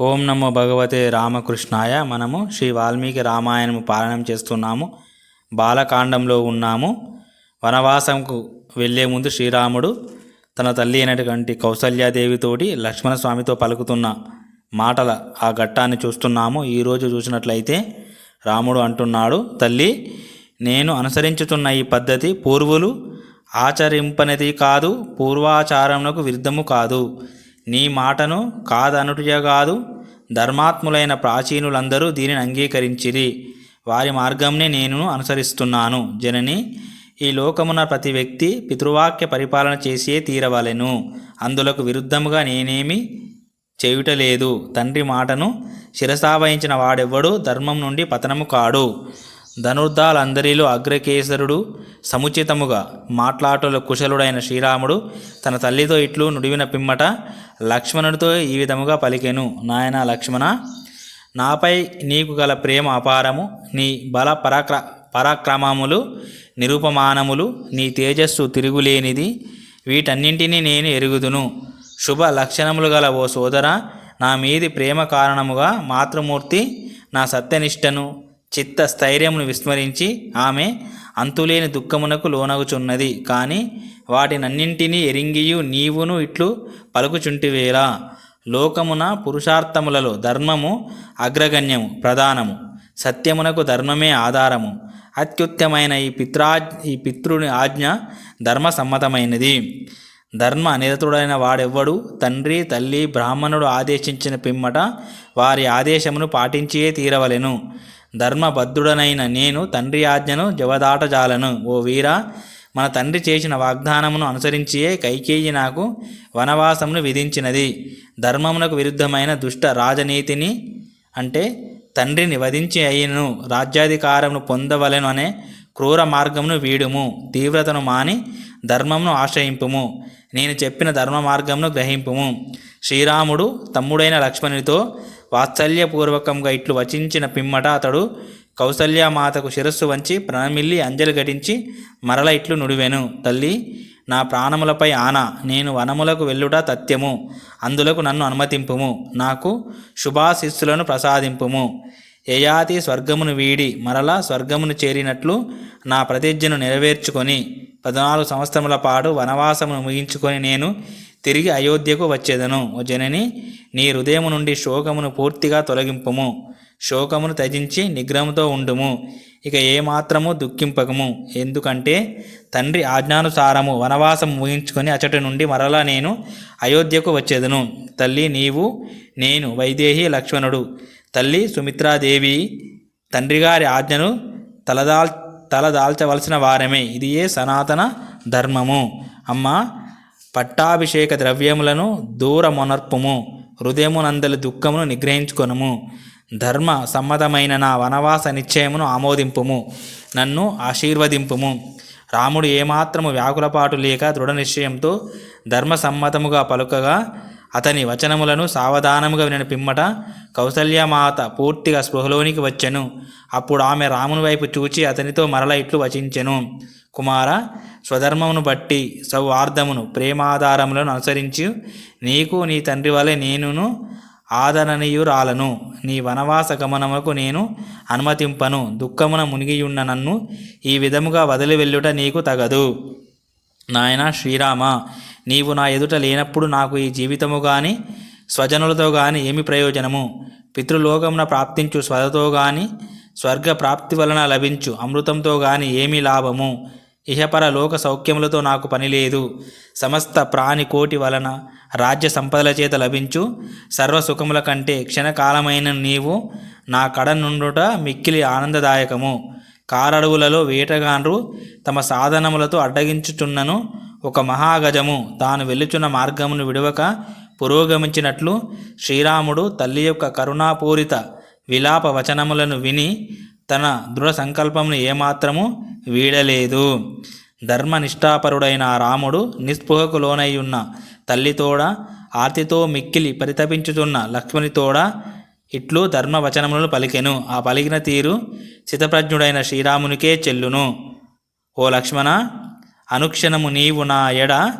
ఓం నమో భగవతే రామకృష్ణాయ మనము శ్రీ వాల్మీకి రామాయణము పాలనం చేస్తున్నాము. బాలకాండంలో ఉన్నాము. వనవాసంకు వెళ్ళే ముందు శ్రీరాముడు తన తల్లి అయినటువంటి కౌసల్యాదేవితోటి లక్ష్మణస్వామితో పలుకుతున్న మాటల ఆ ఘట్టాన్ని చూస్తున్నాము. ఈరోజు చూసినట్లయితే రాముడు అంటున్నాడు తల్లి నేను అనుసరించుతున్న ఈ పద్ధతి పూర్వులు ఆచరింపనిది కాదు పూర్వాచారమునకు విరుద్ధము కాదు. నీ మాటను కాదనుటయ కాదు ధర్మాత్ములైన ప్రాచీనులందరూ దీనిని అంగీకరించిరి. వారి మార్గంనే నేను అనుసరిస్తున్నాను. జనని ఈ లోకమున ప్రతి వ్యక్తి పితృవాక్య పరిపాలన చేసే తీరవలెను. అందులకు విరుద్ధముగా నేనేమి చేయుటలేదు. తండ్రి మాటను శిరసావహించిన వాడెవ్వడు ధర్మం నుండి పతనము కాడు. ధనుర్ధాలందరిలో అగ్రకేసరుడు సముచితముగా మాట్లాటల కుశలుడైన శ్రీరాముడు తన తల్లితో ఇట్లు నుడివిన పిమ్మట లక్ష్మణుడితో ఈ విధముగా పలికెను. నాయన లక్ష్మణ నాపై నీకు గల ప్రేమ అపారము నీ బల పరాక్ర పరాక్రమములు నిరుపమానములు నీ తేజస్సు తిరుగులేనిది వీటన్నింటినీ నేను ఎరుగుదును. శుభ లక్షణములు గల ఓ సోదర నా మీది ప్రేమ కారణముగా మాతృమూర్తి నా సత్యనిష్టను. చిత్త స్థైర్యమును విస్మరించి ఆమె అంతులేని దుఃఖమునకు లోనగుచున్నది. కానీ వాటినన్నింటినీ ఎరింగియు నీవును ఇట్లు పలుకుచుంటివేలా లోకమున పురుషార్థములలో ధర్మము అగ్రగణ్యము ప్రధానము. సత్యమునకు ధర్మమే ఆధారము. అత్యుత్తమైన ఈ పిత్రా ఈ పితృని ఆజ్ఞ ధర్మసమ్మతమైనది. ధర్మ నిరతుడైన వాడెవ్వడు? తండ్రి తల్లి బ్రాహ్మణుడు ఆదేశించిన పిమ్మట వారి ఆదేశమును పాటించియే తీరవలెను. ధర్మబద్ధుడనైన నేను తండ్రి ఆజ్ఞను జవదాటజాలను. ఓ వీరా మన తండ్రి చేసిన వాగ్దానమును అనుసరించియే కైకేయి నాకు వనవాసమును విధించినది. ధర్మమునకు విరుద్ధమైన దుష్ట రాజనీతిని అంటే తండ్రిని వధించి అయినను రాజ్యాధికారమును పొందవలెను అనే క్రూర మార్గమును వీడుము. తీవ్రతను మాని ధర్మమును ఆశ్రయింపుము. నేను చెప్పిన ధర్మ మార్గమును గ్రహింపుము. శ్రీరాముడు తమ్ముడైన లక్ష్మణునితో వాత్సల్యపూర్వకంగా ఇట్లు వచించిన పిమ్మట అతడు కౌసల్యామాతకు శిరస్సు వంచి ప్రణమిల్లి అంజలి ఘటించి మరల ఇట్లు నుడివెను. తల్లి నా ప్రాణములపై ఆన నేను వనములకు వెళ్ళుట తథ్యము. అందులకు నన్ను అనుమతింపుము. నాకు శుభాశిస్సులను ప్రసాదింపుము. యయాతి స్వర్గమును వీడి మరలా స్వర్గమును చేరినట్లు నా ప్రతిజ్ఞను నెరవేర్చుకొని పద్నాలుగు సంవత్సరముల పాటు వనవాసమును ముగించుకొని నేను తిరిగి అయోధ్యకు వచ్చేదను. ఓ జనని నీ హృదయము నుండి శోకమును పూర్తిగా తొలగింపుము. శోకమును త్యజించి నిగ్రహంతో ఉండుము. ఇక ఏమాత్రము దుఃఖింపకము. ఎందుకంటే తండ్రి ఆజ్ఞానుసారము వనవాసం ముగించుకొని అచటి నుండి మరలా నేను అయోధ్యకు వచ్చేదను. తల్లి నీవు నేను వైదేహి లక్ష్మణుడు. తల్లి సుమిత్రాదేవి తండ్రిగారి ఆజ్ఞను తలదాల్ తలదాల్చవలసిన వారమే. ఇది ఏ సనాతన ధర్మము? అమ్మ పట్టాభిషేక ద్రవ్యములను దూరమొనర్పుము హృదయమునందలి దుఃఖమును నిగ్రహించుకొనుము. ధర్మ సమ్మతమైన నా వనవాస నిశ్చయమును ఆమోదింపుము నన్ను ఆశీర్వదింపుము. రాముడు ఏమాత్రము వ్యాకులపాటు లేక దృఢ నిశ్చయంతో ధర్మ సమ్మతముగా పలుకగా అతని వచనములను సావధానముగా వినిన పిమ్మట కౌసల్యమాత పూర్తిగా స్పృహలోనికి వచ్చెను. అప్పుడు ఆమె రాముని వైపు చూచి అతనితో మరల ఇట్లు వచించెను. కుమార స్వధర్మమును బట్టి సౌహార్దమును ప్రేమాధారములను అనుసరించి. నీకు నీ తండ్రి వలె నేనును ఆదరణీయురాలను నీ వనవాస గమనముకు నేను అనుమతింపను. దుఃఖమున మునిగియున్న నన్ను ఈ విధముగా వదిలి వెళ్ళుట నీకు తగదు. నాయన శ్రీరామ నీవు నా ఎదుట లేనప్పుడు నాకు ఈ జీవితము కానీ స్వజనులతో కానీ ఏమి ప్రయోజనము? పితృలోకమున ప్రాప్తించు స్వదతో గాని స్వర్గ ప్రాప్తి వలన లభించు అమృతంతో గాని ఏమి లాభము? ఇహపర లోక సౌఖ్యములతో నాకు పని లేదు. సమస్త ప్రాణి కోటి వలన రాజ్య సంపదల చేత లభించు. సర్వసుఖముల కంటే క్షణకాలమైన నీవు నా కడ నుండుట మిక్కిలి ఆనందదాయకము. కారడవులలో వేటగాండ్రు తమ సాధనములతో అడ్డగించుచున్నను. ఒక మహాగజము తాను వెళ్ళుచున్న మార్గమును విడవక పురోగమించినట్లు శ్రీరాముడు తల్లి యొక్క కరుణాపూరిత విలాప వచనములను విని తన దృఢ సంకల్పమును ఏమాత్రము వీడలేదు. ధర్మనిష్ఠాపరుడైన రాముడు నిస్పృహకు లోనై ఉన్న తల్లితోడ ఆర్తితో మిక్కిలి పరితపించుతున్న లక్ష్మణితోడ ఇట్లు ధర్మవచనములను పలికెను. ఆ పలికిన తీరు చితప్రజ్ఞుడైన శ్రీరామునికే చెల్లును. ఓ లక్ష్మణ అనుక్షణము నీవు నా ఎడ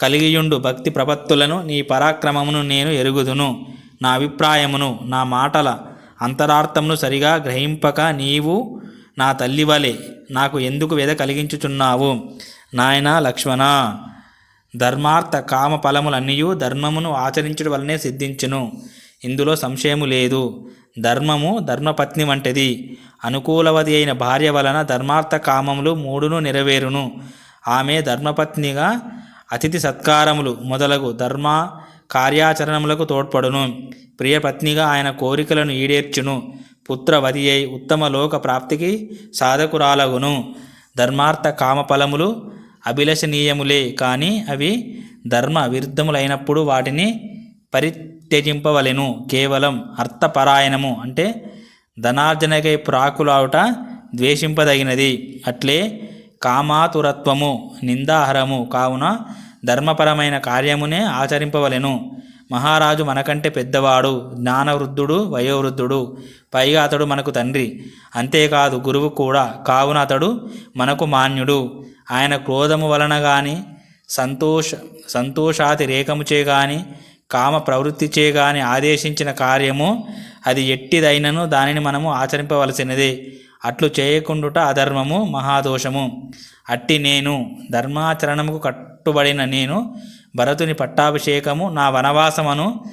కలిగియుండు భక్తి ప్రపత్తులను నీ పరాక్రమమును నేను ఎరుగుదును. నా అభిప్రాయమును నా మాటల అంతరార్థమును సరిగా గ్రహింపక నీవు నా తల్లివలే. నాకు ఎందుకు వ్యధ కలిగించుచున్నావు? నాయన లక్ష్మణ ధర్మార్థ కామ ఫలములన్నీయు ధర్మమును ఆచరించడం వలనే సిద్ధించును. ఇందులో సంశయము లేదు. ధర్మము ధర్మపత్ని వంటిది అనుకూలవది అయిన భార్య వలన ధర్మార్థ కామములు మూడును నెరవేరును. ఆమె ధర్మపత్నిగా అతిథి సత్కారములు మొదలగు ధర్మ కార్యాచరణములకు తోడ్పడును. ప్రియపత్నిగా ఆయన కోరికలను ఈడేర్చును. పుత్రవతి అయి ఉత్తమ లోక ప్రాప్తికి సాధకురాలగును. ధర్మార్థ కామ ఫలములు అభిలషణీయములే కానీ అవి ధర్మ విరుద్ధములైనప్పుడు వాటిని పరి త్యజింపవలెను కేవలం అర్థపరాయణము అంటే ధనార్జనకై ప్రాకులావుట ద్వేషింపదగినది. అట్లే కామాతురత్వము నిందాహరము కావున ధర్మపరమైన కార్యమునే ఆచరింపవలెను. మహారాజు మనకంటే పెద్దవాడు జ్ఞానవృద్ధుడు వయోవృద్ధుడు పైగా అతడు మనకు తండ్రి. అంతేకాదు గురువు కూడా కావున అతడు మనకు మాన్యుడు. ఆయన క్రోధము వలన కానీ సంతోష సంతోషాతిరేకముచే కానీ కామ ప్రవృత్తిచే గాని ఆదేశించిన కార్యము అది ఎట్టిదైనను దానిని మనము ఆచరింపవలసినదే. అట్లు చేయకుండుట అధర్మము మహాదోషము. అట్టి నేను ధర్మాచరణముకు కట్టుబడిన నేను భరతుని పట్టాభిషేకము నా వనవాసమును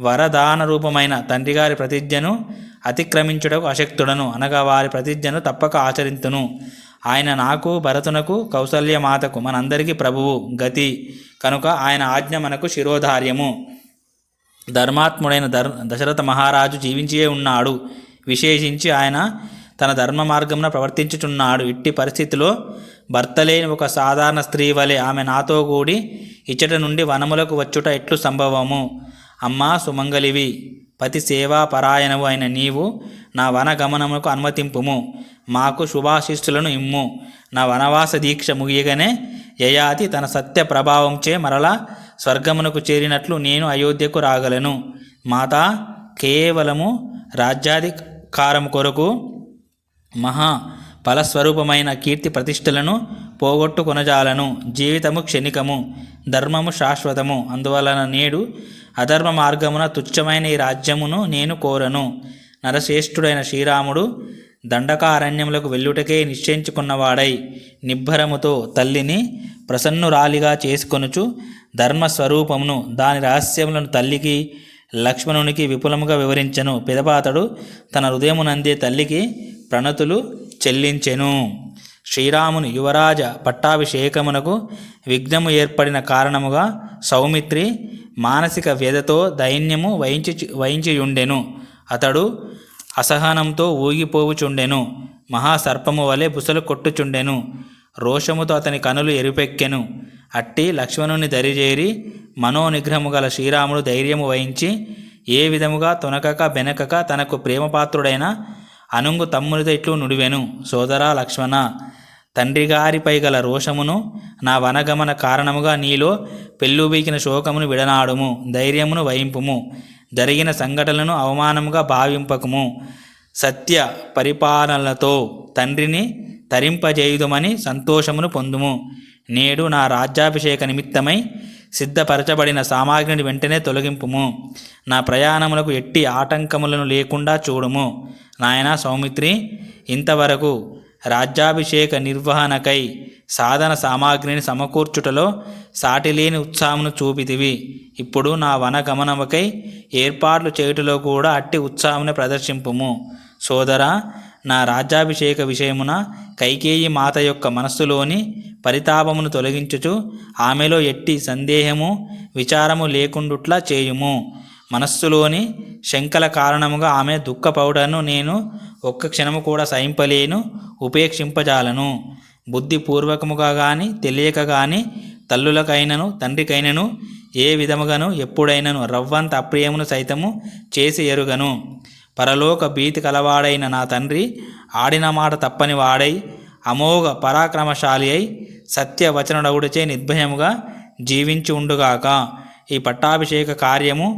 వరదాన రూపమైన తండ్రిగారి ప్రతిజ్ఞను అతిక్రమించుటకు అశక్తుడను. అనగా వారి ప్రతిజ్ఞను తప్పక ఆచరింతును. ఆయన నాకు భరతునకు కౌసల్యమాతకు మనందరికీ ప్రభువు గతి. కనుక ఆయన ఆజ్ఞ మనకు శిరోధార్యము. ధర్మాత్ముడైన ధర్ దశరథ మహారాజు జీవించే ఉన్నాడు. విశేషించి ఆయన తన ధర్మ మార్గమున ప్రవర్తించుచున్నాడు. ఇట్టి పరిస్థితిలో భర్త లేని ఒక సాధారణ స్త్రీ వలె ఆమె నాతో కూడి ఇచ్చట నుండి వనములకు వచ్చుట ఎట్లు సంభవము? అమ్మా సుమంగలివి పతి సేవా పరాయణవు అయిన నీవు నా వన గమనములకు అనుమతింపుము. మాకు శుభాశిష్టులను ఇమ్ము. నా వనవాస దీక్ష ముగియగానే యయాతి తన సత్య ప్రభావంచే మరలా స్వర్గమునకు చేరినట్లు నేను అయోధ్యకు రాగలను. మాత కేవలము రాజ్యాధికారం కొరకు మహా ఫలస్వరూపమైన కీర్తి ప్రతిష్టలను పోగొట్టు కొనజాలను జీవితము క్షణికము ధర్మము శాశ్వతము. అందువలన నేడు అధర్మ మార్గమున తుచ్చమైన ఈ రాజ్యమును నేను కోరను. నరశ్రేష్ఠుడైన శ్రీరాముడు దండకారణ్యములకు వెళ్ళుటకే నిశ్చయించుకున్నవాడై నిబ్బరముతో తల్లిని ప్రసన్నురాలిగా చేసుకొనుచు ధర్మస్వరూపమును దాని రహస్యములను తల్లికి లక్ష్మణునికి విపులముగా వివరించెను. పిదపాతడు తన హృదయమునందే తల్లికి ప్రణతులు చెల్లించెను. శ్రీరాముని యువరాజ పట్టాభిషేకమునకు విఘ్నము ఏర్పడిన కారణముగా సౌమిత్రి మానసిక వ్యధతో దైన్యము వహించి వహించియుండెను. అతడు అసహనంతో ఊగిపోవుచుండెను. మహాసర్పము వలె బుసలు కొట్టుచుండెను. రోషముతో అతని కనులు ఎరుపెక్కెను. అట్టి లక్ష్మణుని దరిజేరి మనోనిగ్రహము గల శ్రీరాముడు ధైర్యము వహించి ఏ విధముగా తొనకక బెనకక తనకు ప్రేమపాత్రుడైన అనుంగు తమ్మునితో ఇట్లు నుడివెను. సోదరా లక్ష్మణ తండ్రిగారిపై గల రోషమును నా వనగమన కారణముగా నీలో పెళ్ళుబీకిన శోకమును విడనాడుము. ధైర్యమును వహింపుము. జరిగిన సంఘటనలను అవమానముగా భావింపకము. సత్య పరిపాలనలతో తండ్రిని తరింపజేయుదుమని సంతోషమును పొందుము. నేడు నా రాజ్యాభిషేక నిమిత్తమై సిద్ధపరచబడిన సామాగ్రిని వెంటనే తొలగింపుము. నా ప్రయాణములకు ఎట్టి ఆటంకములను లేకుండా చూడుము. నాయనా సౌమిత్రి ఇంతవరకు రాజ్యాభిషేక నిర్వహణకై సాధన సామాగ్రిని సమకూర్చుటలో సాటిలేని ఉత్సాహమును చూపితివి. ఇప్పుడు నా వనగమనముకై ఏర్పాట్లు చేయుటలో కూడా అట్టి ఉత్సాహమును ప్రదర్శింపుము. సోదరా నా రాజ్యాభిషేక విషయమున కైకేయి మాత యొక్క మనస్సులోని పరితాపమును తొలగించుచు ఆమెలో ఎట్టి సందేహము విచారము లేకుండుట్లా చేయుము. మనస్సులోని శంకల కారణముగా ఆమె దుఃఖపౌడను నేను ఒక్క క్షణము కూడా సహింపలేను ఉపేక్షింపజాలను. బుద్ధిపూర్వకముగా గాని తెలియక గాని తల్లులకైనను తండ్రికైనను ఏ విధముగాను ఎప్పుడైనను రవ్వంత అప్రియమును సైతము చేసి ఎరుగను. పరలోక భీతి కలవాడైన నా తండ్రి ఆడిన మాట తప్పని వాడై అమోఘ పరాక్రమశాలి అయి సత్యవచనడవుడిచే నిర్భయముగా జీవించి ఉండుగాక ఈ పట్టాభిషేక కార్యము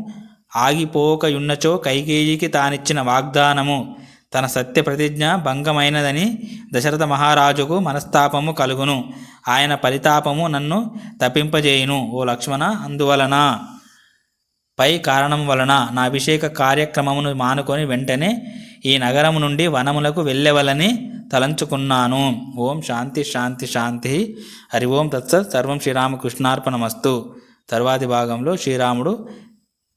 ఆగిపోకయున్నచో కైకేయికి తానిచ్చిన వాగ్దానము తన సత్య ప్రతిజ్ఞ భంగమైనదని దశరథ మహారాజుకు మనస్తాపము కలుగును. ఆయన పరితాపము నన్ను తప్పింపజేయును ఓ లక్ష్మణ అందువలన పై కారణం వలన నా అభిషేక కార్యక్రమమును మానుకొని వెంటనే ఈ నగరం నుండి వనములకు వెళ్ళవలని తలంచుకున్నాను. ఓం శాంతి శాంతి శాంతి. హరి ఓం తత్సత్. సర్వం శ్రీరామకృష్ణార్పణమస్తు. తర్వాతి భాగంలో శ్రీరాముడు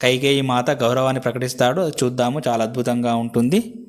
కైకేయి మాత గౌరవాన్ని ప్రకటిస్తాడు. చూద్దాము. చాలా అద్భుతంగా ఉంటుంది.